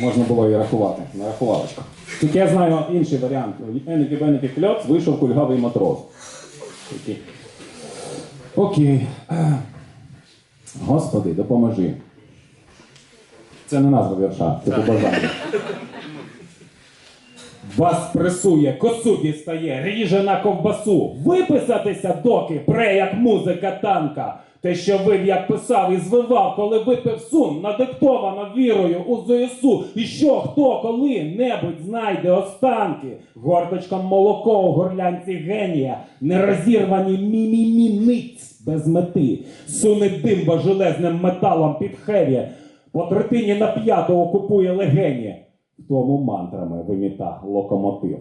Можна було і рахувати на рахувалочку. Тільки я знаю інший варіант. Еники беники кльоц, вийшов кульгавий матрос. Такий. Окей. Господи, допоможи. Це не назва вірша, це побажання. Вас пресує, косу дістає, ріже на ковбасу. Виписатися доки пре, як музика танка. Те, що вив, як писав і звивав, коли випив сум, надиктовано вірою у ЗСУ. І що, хто, коли-небудь знайде останки. Гордочком молоко у горлянці генія, нерозірвані міміміниць без мети. Суне димба железним металом під хеві. По третині на п'ятого купує легені. В тому мантрами виміта локомотив.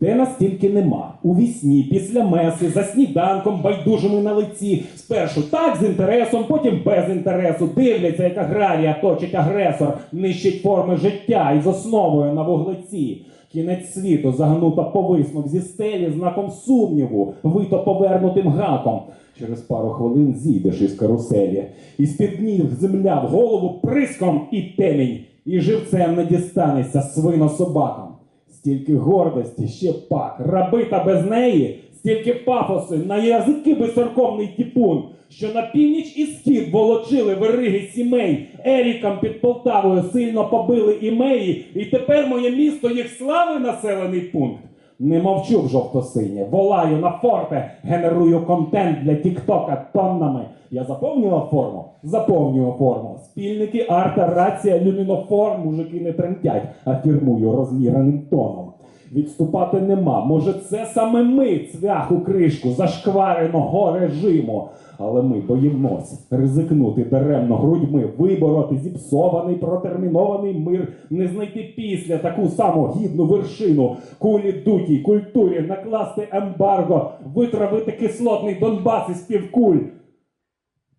Де нас тільки нема. У вісні, після меси, за сніданком, байдужими на лиці. Спершу так з інтересом, потім без інтересу. Дивляться, як аграрія точить агресор, нищить форми життя із основою на вуглеці. Кінець світу загнуто повиснув зі стелі знаком сумніву, вито повернутим гаком. Через пару хвилин зійдеш із каруселі, і з-під ніг земля в голову приском і темінь, і живцем не дістанешся свино собакам. Стільки гордості, ще пак, раби та без неї, стільки пафоси, на язики безцерковний тіпун, що на північ і схід волочили вириги сімей, Ерікам під Полтавою сильно побили імеї, і тепер моє місто їх слави населений пункт. Не мовчу в жовто-синє, волаю на форте, генерую контент для Тіктока тоннами. Я заповнював форму? Заповнюю форму. Спільники, арта, рація, люміноформ, мужики не тремтять, а фірмую розміреним тоном. Відступати нема. Може, це саме ми цвяху кришку зашквареного режиму. Але ми боїмось ризикнути даремно грудьми, вибороти зіпсований протермінований мир, не знайти після таку саму гідну вершину, кулі дутій культурі, накласти ембарго, витравити кислотний Донбас із півкуль.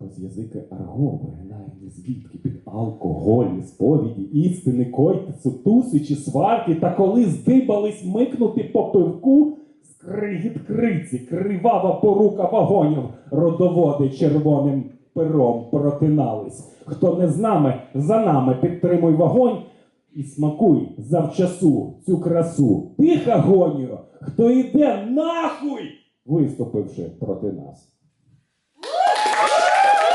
Без язики арго виринає ні звідки під алкоголі, сповіді, істини, койтицу, тусичі, сварки, та коли здибались микнути по пивку, скригіт криці, кривава порука вагонів, родоводи червоним пером протинались. Хто не з нами, за нами підтримуй вогонь і смакуй завчасу цю красу. Тих агонію, хто йде нахуй, виступивши проти нас.